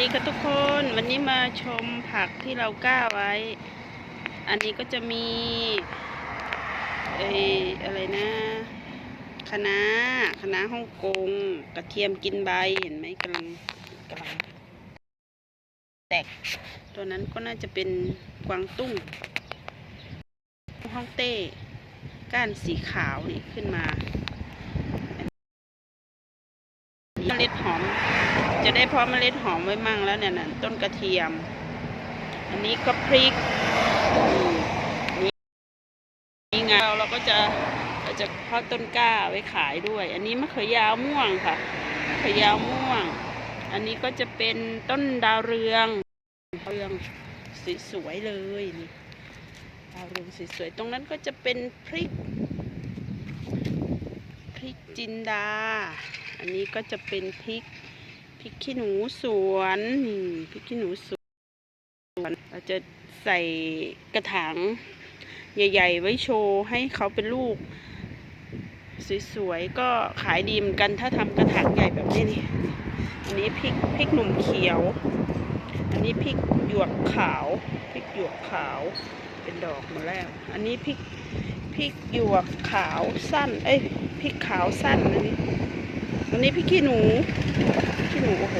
ดีค่ะทุกคนวันนี้มาชมผักที่เราก้าไว้ อันนี้ก็จะมีเอออะไรนะคะน้าคะน้าฮ่องกง กระเทียมกินใบเห็นไหมกำลังกำลังแตกตัวนั้นก็น่าจะเป็นกวางตุ้งฮ่องเต้ ก้านสีขาวนี่ขึ้นมาเมล็ดหอม จะได้เพาะเมล็ดหอมไว้มั่งแล้วเนี่ยนะต้นกระเทียม อันนี้ก็พริกนี่นี่ไงเราเราก็จะเราจะเพาะต้นกล้าไว้ขายด้วย อันนี้มะเขือยาวม่วงค่ะมะเขือยาวม่วง อันนี้ก็จะเป็นต้นดาวเรืองดาวเรืองสวยๆเลยนี่ดาวเรืองสวยๆตรงนั้นก็จะเป็นพริกพริกจินดา อันนี้ก็จะเป็นพริก ริกขี้หนูสวนนี่พริกขี้หนูสวนเราจะใส่กระถางใหญ่ ๆ ไว้โชว์ให้เขาเป็นลูก สวยๆก็ขายดีเหมือนกันถ้าทำกระถางใหญ่แบบนี้นี่อันนี้พริกพริกหนุ่มเขียว อันนี้พริกหยวกขาวพริกหยวกขาวเป็นดอกมาแล้ว อันนี้พริกพริกหยวกขาวสั้น เอ้ยพริกขาวสั้นอันนี้อันนี้พริกขี้หนู พริกขี้โอ้โห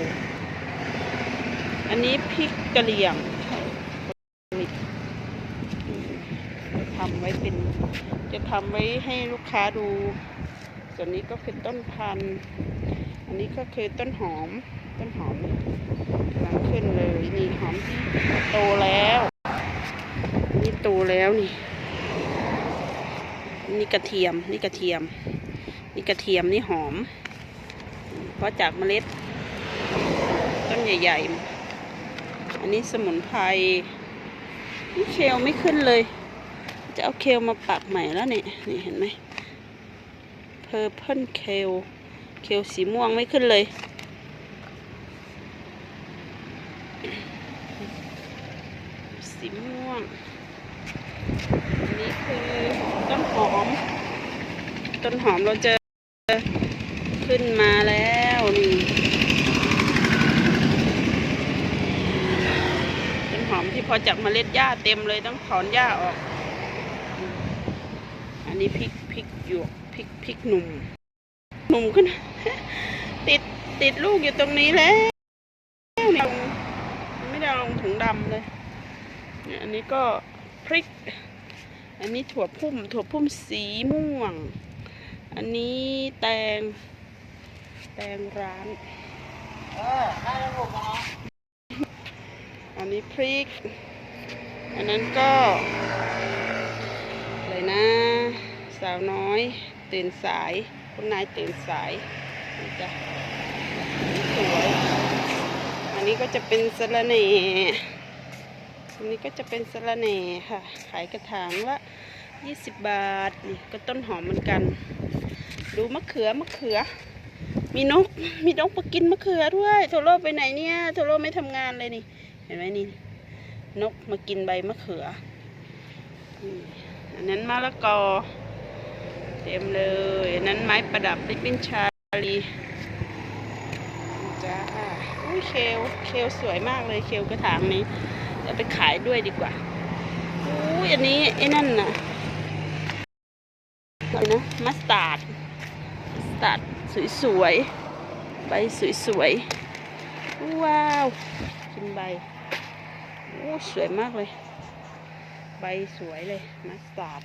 อันนี้พริกกะเหรี่ยงทำไว้เป็น จะทำไว้ให้ลูกค้าดู ส่วนนี้ก็คือต้นพันธุ์ อันนี้ก็คือต้นหอม ต้นหอมกำลังขึ้นเลยนี่หอมที่โตแล้วนี่โตแล้วนี่ นี่กระเทียม นี่กระเทียม นี่กระเทียมนี่หอม เพราะจากเมล็ด ต้นใหญ่ ๆ อันนี้สมุนไพรนี่เคลไม่ขึ้นเลย จะเอาเคลมาปักใหม่แล้วเนี่ยนี่เห็นไหม Purple Kale เคลสีม่วงไม่ขึ้นเลยสีม่วงอันนี้คือต้นหอม ต้นหอมเราเจอขึ้นมาแล้วนี่ ต้น หอมที่พอจากเมล็ดหญ้าเต็มเลยต้องถอนหญ้าออก อันนี้พริกพริกหยวกพริกพริกหนุ่ม หนุ่มขึ้น ติดติดลูกอยู่ตรงนี้แล้วไม่ได้เอาลงถุงดำเลยเนี่ยอันนี้ก็พริก อันนี้ถั่วพุ่ม ถั่วพุ่มสีม่วง อันนี้แตง แตงร้าน เอันันนี้พริก อันนั้นก็อะไรนะ สาวน้อย ตื่นสาย คุณนายตื่นสายนี่จ้ะสวยอันนี้ก็จะเป็นสะระแหน่อันนี้ก็จะเป็นสะระแหน่ค่ะ ขายกระถางละ20 บาท นี่ก็ต้นหอมเหมือนกัน ดูมะเขือมะเขือ มีนก มีนกมากินมะเขือด้วย โทโร่ไปไหนเนี่ย โทโร่ไม่ทำงานเลยนี่ เห็นไหมนี่ นกมากินใบมะเขือ อันนั้นมะละกอ เต็มเลย อันนั้นไม้ประดับริบบิ้นชาลีจ้าอุ้ยเคลเคลสวยมากเลยเคลกระถางนี้เดี๋ยวไปขายด้วยดีกว่าอุ้ยอันนี้ไอ้นั่นน่ะอะไรนะมัสตาร์ดมัสตาร์ดสวยๆใบสวยๆว้าวกินใบ โอ้สวยมากเลย ใบสวยเลยมัสตาร์ด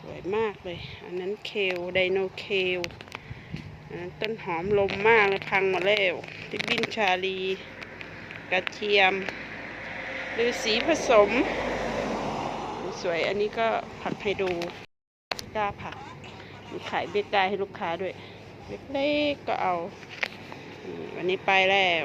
สวยมากเลย อันนั้นเคลไดโนเคลอันนั้นต้นหอมลมมากเลยพังหมาแล้วริบบินชาลี กระเทียมหรือสีผสม สวยอันนี้ก็ผักไฮโดรกล้าผักมีขายเบ็ดได้ให้ลูกค้าด้วย เล็กๆก็เอาอันนี้ไปแล้ว